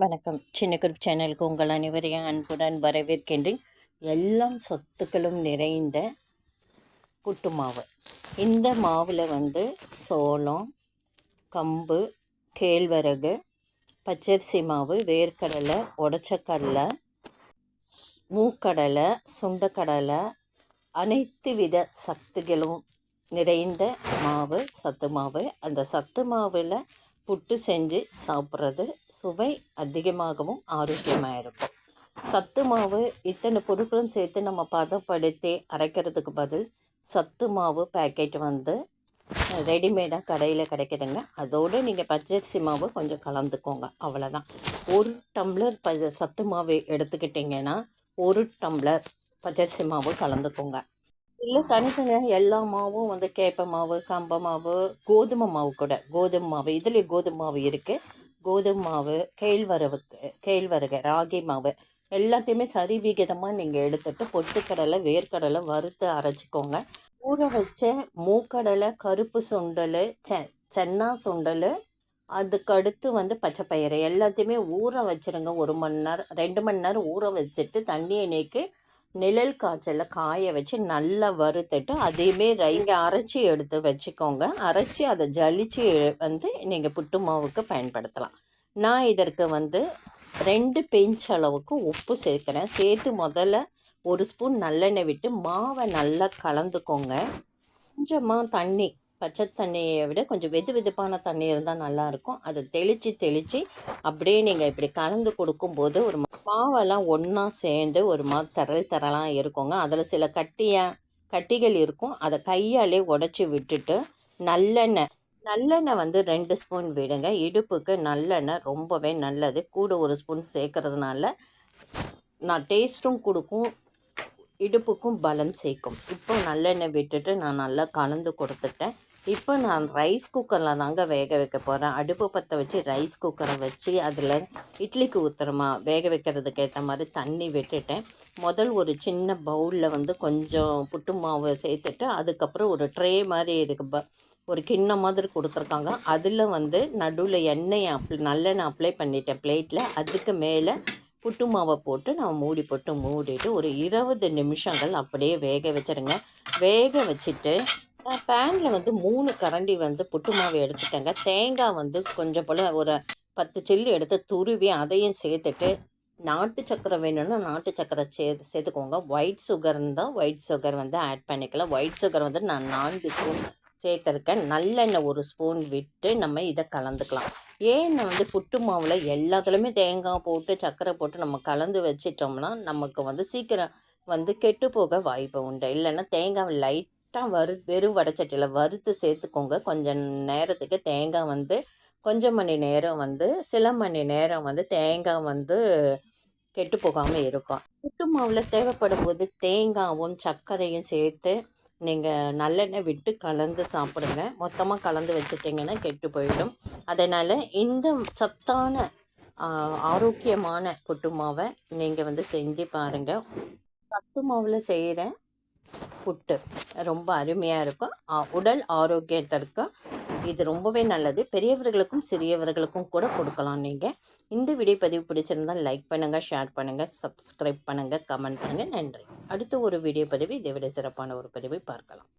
வணக்கம். சின்ன குரூப் சேனலுக்கு உங்கள் அனைவரையும் அன்புடன் வரவேற்கின்றேன். எல்லா சத்துக்களும் நிறைந்த புட்டு மாவு. இந்த மாவில் வந்து சோளம் கம்பு கேழ்வரகு பச்சரிசி மாவு வேர்க்கடலை உடச்சக்கடலை மூக்கடலை சுண்டக்கடலை அனைத்து வித சத்துகளும் நிறைந்த மாவு சத்து மாவு. அந்த சத்து மாவில் புட்டு செஞ்சு சாப்பிட்றது சுவை அதிகமாகவும் ஆரோக்கியமாக இருக்கும் சத்து மாவு இத்தனை பொருட்களும் சேர்த்து நம்ம பதப்படுத்தி அரைக்கிறதுக்கு பதில் சத்து மாவு பேக்கெட் வந்து ரெடிமேடாக கடையில் கிடைக்கிதுங்க. அதோடு நீங்கள் பச்சரிசி மாவு கொஞ்சம் கலந்துக்கோங்க. அவ்வளோதான் ஒரு டம்ளர் ப சத்து மாவு எடுத்துக்கிட்டிங்கன்னா ஒரு டம்ளர் பச்சரிசி மாவு கலந்துக்கோங்க. இல்லை தனித்தனியாக எல்லா மாவும் வந்து கேப்ப மாவு கம்ப மாவு கோதுமை மாவு கூட. கோதுமை மாவு இதுலேயே கோதுமை மாவு இருக்குது கோதுமை மாவு கேழ்வரவுக்கு கேழ்வரகு ராகி மாவு எல்லாத்தையுமே சரி விகிதமாக நீங்கள் எடுத்துகிட்டு பொட்டுக்கடலை வேர்க்கடலை வறுத்து அரைச்சிக்கோங்க. ஊற வச்ச மூக்கடலை கருப்பு சுண்டல் செ சென்னா சுண்டல் அதுக்கடுத்து வந்து பச்சை பயிறு. எல்லாத்தையுமே ஊற வச்சுருங்க. ஒரு மணி நேரம் ரெண்டு மணி நேரம் ஊற வச்சுட்டு தண்ணியை நீக்கி நிழல் காய்ச்சலில் காய வச்சு நல்லா வறுத்துட்டு அதையுமே ரைங்க அரைச்சி எடுத்து வச்சுக்கோங்க. அரைச்சி அதை ஜலிச்சு வந்து நீங்கள் புட்டு மாவுக்கு பயன்படுத்தலாம். நான் இதற்கு வந்து ரெண்டு பெஞ்ச் அளவுக்கு உப்பு சேர்க்குறேன். சேர்த்து முதல்ல ஒரு ஸ்பூன் நல்லெண்ணெய் விட்டு மாவை நல்லா கலந்துக்கோங்க. கொஞ்சமாக தண்ணி பச்சை தண்ணியை விட கொஞ்சம் வெது வெதுப்பான தண்ணி இருந்தால் நல்லாயிருக்கும். அதை தெளித்து தெளித்து அப்படியே நீங்கள் இப்படி கலந்து கொடுக்கும்போது ஒரு மாவெல்லாம் ஒன்றா சேர்ந்து ஒரு மா தரல் தரலாம் இருக்குங்க. அதில் சில கட்டியாக கட்டிகள் இருக்கும். அதை கையாலே உடச்சி விட்டுட்டு நல்லெண்ணெய் நல்லெண்ணெய் வந்து ரெண்டு ஸ்பூன் விடுங்க. இடுப்புக்கு நல்லெண்ணெய் ரொம்பவே நல்லது. கூட ஒரு ஸ்பூன் சேர்க்கறதுனால நான் டேஸ்ட்டும் கொடுக்கும் இடுப்புக்கும் பலம் சேர்க்கும். இப்போ நல்லெண்ணெய் விட்டுட்டு நான் நல்லா கலந்து கொடுத்துட்டேன். இப்போ நான் ரைஸ் குக்கரில் தாங்க வேக வைக்க போகிறேன் அடுப்பு பற்ற வச்சு ரைஸ் குக்கரை வச்சு அதில் இட்லிக்கு ஊற்றுறமா வேக வைக்கிறதுக்கு ஏற்ற மாதிரி தண்ணி விட்டுட்டேன். முதல் ஒரு சின்ன பவுலில் வந்து கொஞ்சம் புட்டு மாவு சேர்த்துட்டு அதுக்கப்புறம் ஒரு ட்ரே மாதிரி இருக்கு ஒரு கிண்ணம் மாதிரி கொடுத்துருக்காங்க. அதில் வந்து நடுவில் எண்ணெய் அப்ளை நல்லெண்ணெய் அப்ளை பண்ணிட்டேன் பிளேட்டில் அதுக்கு மேலே புட்டு மாவை போட்டு நான் மூடி போட்டு மூடிட்டு ஒரு இருபது நிமிஷங்கள் அப்படியே வேக வச்சுருங்க. வேக வச்சுட்டு பேனில் வந்து மூணு கரண்டி வந்து புட்டு மாவு எடுத்துட்டேங்க. தேங்காய் வந்து கொஞ்சம் போல் ஒரு பத்து சில்லு எடுத்து துருவி அதையும் சேர்த்துட்டு நாட்டு சக்கரை வேணும்னா நாட்டு சக்கரை சே சேர்த்துக்கோங்க. ஒயிட் சுகர் இருந்தால் ஒயிட் சுகர் வந்து ஆட் பண்ணிக்கலாம். ஒயிட் சுகர் வந்து நான் நான்கு ஸ்பூன் சேர்த்துருக்கேன். நல்லெண்ணெய் ஒரு ஸ்பூன் விட்டு நம்ம இதை கலந்துக்கலாம். ஏன்னு வந்து புட்டு மாவில் எல்லாத்துலேயுமே தேங்காய் போட்டு சர்க்கரை போட்டு நம்ம கலந்து வச்சிட்டோம்னா நமக்கு வந்து சீக்கிரம் வந்து கெட்டு போக வாய்ப்பு உண்டு. இல்லைன்னா தேங்காய் லைட் லைட்டாக வறு வெறும் வடைச்சட்டியில் வறுத்து சேர்த்துக்கோங்க. கொஞ்சம் நேரத்துக்கு தேங்காய் வந்து கொஞ்சம் மணி நேரம் வந்து சில மணி நேரம் வந்து தேங்காய் வந்து கெட்டு போகாமல் இருக்கும். புட்டு மாவில் தேவைப்படும் போது தேங்காயும் சர்க்கரையும் சேர்த்து நீங்கள் நல்லெண்ணெய் விட்டு கலந்து சாப்பிடுங்க. மொத்தமாக கலந்து வச்சுட்டிங்கன்னா கெட்டு போயிடும். அதனால் இந்த சத்தான ஆரோக்கியமான புட்டு மாவை நீங்கள் வந்து செஞ்சு பாருங்கள் சத்து மாவில் செய்கிற புட்டு. ரொம்ப அருமையாக இருக்கும். உடல் ஆரோக்கியத்திற்கு இது ரொம்பவே நல்லது. பெரியவர்களுக்கும் சிறியவர்களுக்கும் கூட கொடுக்கலாம் நீங்கள் இந்த வீடியோ பதிவு பிடிச்சிருந்தால் லைக் பண்ணுங்கள் ஷேர் பண்ணுங்கள் சப்ஸ்கிரைப் பண்ணுங்கள் கமெண்ட் பண்ணுங்கள் நன்றி. அடுத்த ஒரு வீடியோ பதிவு இதை விட சிறப்பான ஒரு பதிவை பார்க்கலாம்.